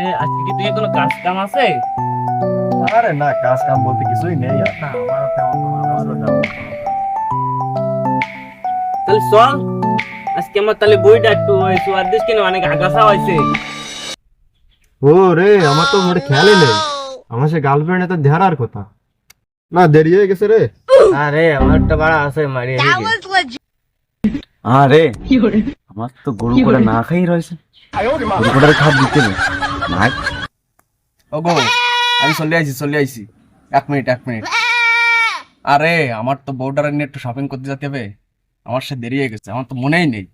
এ, আজকে কি তুই কোনো কাজ কাম আছে? আরে না কাজ কাম বলতে কিছুই নেই। আর না আমারও তেমন কোনো আমারও তেমন তাহলে চল আজকে আমার তাহলে বইটা একটু ওই সুয়ার দিস কিনে অনেক আগাছা হয়েছে। ও রে আমার তো মোটে খেয়ালই নেই। আমার সে গার্লফ্রেন্ড তো ধ্যারার কথা। না দেরি হয়ে গেছে রে। আরে আমারটা বাড়া আছে মারিয়ে আরে আমার তো গরু করে? না খাই রয়েছে। গরু করে খাপ দিতে নেই। না ওগো আমি চলে আইছি চলে আইছি। এক মিনিট এক মিনিট। আরে আমার তো বউটার নিয়ে একটু শপিং করতে যেতে হবে। আমার সে দেরি হয়ে গেছে আমার তো মনেই নেই।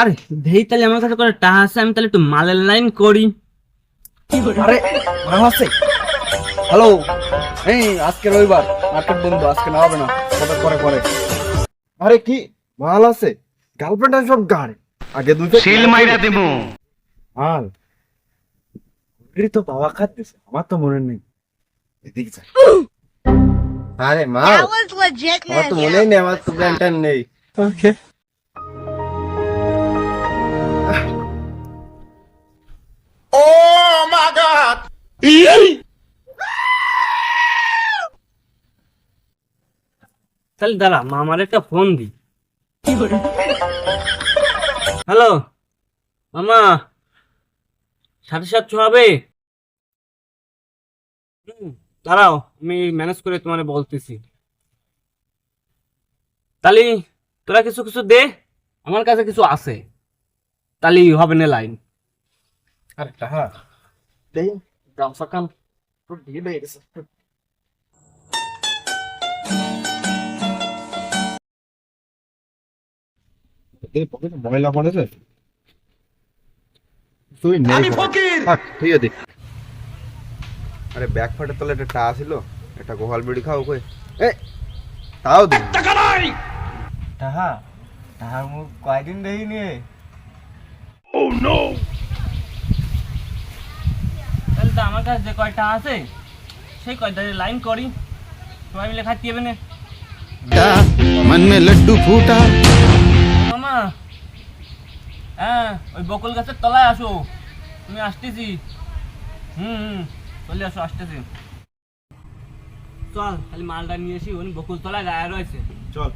আরে দেই তাহলে আমার কাছে করে টাকা আছে আমি তাহলে একটু মালের লাইন করি। আরে ভালো আছে। হ্যালো এই আজকে রবিবার। মার্কেট বন্ধ আজকে না হবে না। কবে করে করে আরে কি? মাল আছে। গার্লফ্রেন্ড সব গাড়ি। আগে দুটো সিল মাইরা দেবো। মাল গরু তো বাবা খাচ্ছে আমার তো মনে নেই। এদিকে যা। আরে মাল. আমার তো মনেই নেই আমার তো প্ল্যান নেই। ওকে তাহলে দাঁড়া মামার একটা ফোন দি হ্যালো মামা সাথে সাথে হবে? দাঁড়াও আমি ম্যানেজ করে তোমার বলতেছি। তাহলে তোরা কিছু কিছু দে আমার কাছে কিছু আছে। তাহলে হবে না লাইন আরে টাহা দেই। গামছা তো দিয়ে গেছে এই পকেটে ময়লা পড়েছে তুই নেই আমি ফকির থাক তুই দেখ আরে ব্যাগ ফাটে তলে একটা টা ছিল একটা গোহাল বিড়ি খাও কই এ তাও দে তাহা তাহার মুখ কয়দিন দেখিনি তাহলে তো আমার কাছে যে কয়টা আছে সেই কয়টা লাইন করি সবাই মিলে খাইতে হবে না मन में लड्डू फूटा মামা। হ্যাঁ ওই বকুল গাছের তলায় আসো। তুমি আসতেছি। হুম হুম, চলে আসো, আসতেছি। চল, খালি মালটা নিয়ে আসি উনি বকুল তলায় গায়ে রয়েছে। চল।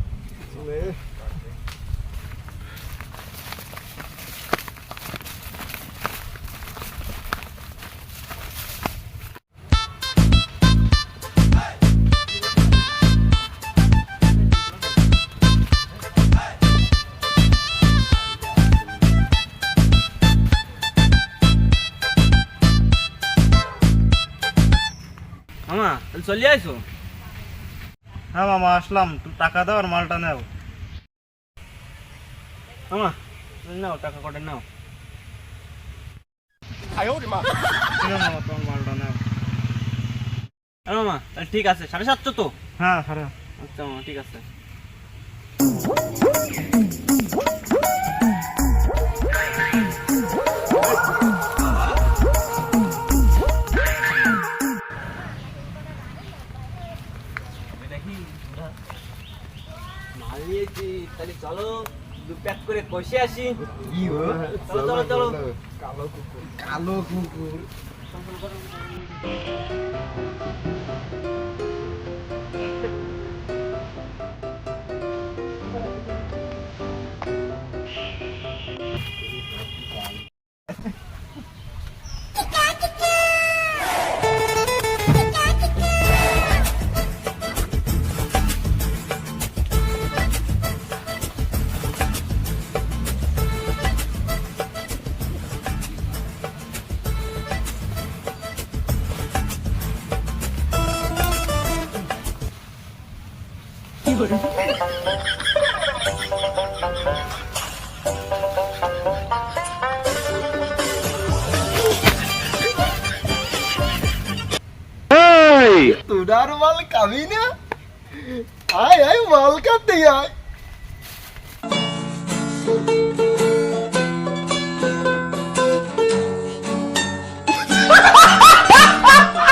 মামা তাহলে চলে আসো হ্যাঁ মামা আসলাম। তুই টাকা দাও আর মালটা নাও। মামা নাও টাকা কটা নাও। ঠিক আছে মামা তোমার মালটা নাও। আর মামা তাহলে ঠিক আছে সাড়ে সাতশো তো? হ্যাঁ সারা আচ্ছা মামা ঠিক আছে। মাল নিয়েছি তাহলে চলো দু প্যাক করে কষে আসি। চলো চলো চলো। কালো কুকুর। কালো কুকুর। तुडार माल कमी ना आय आय माल का ते आय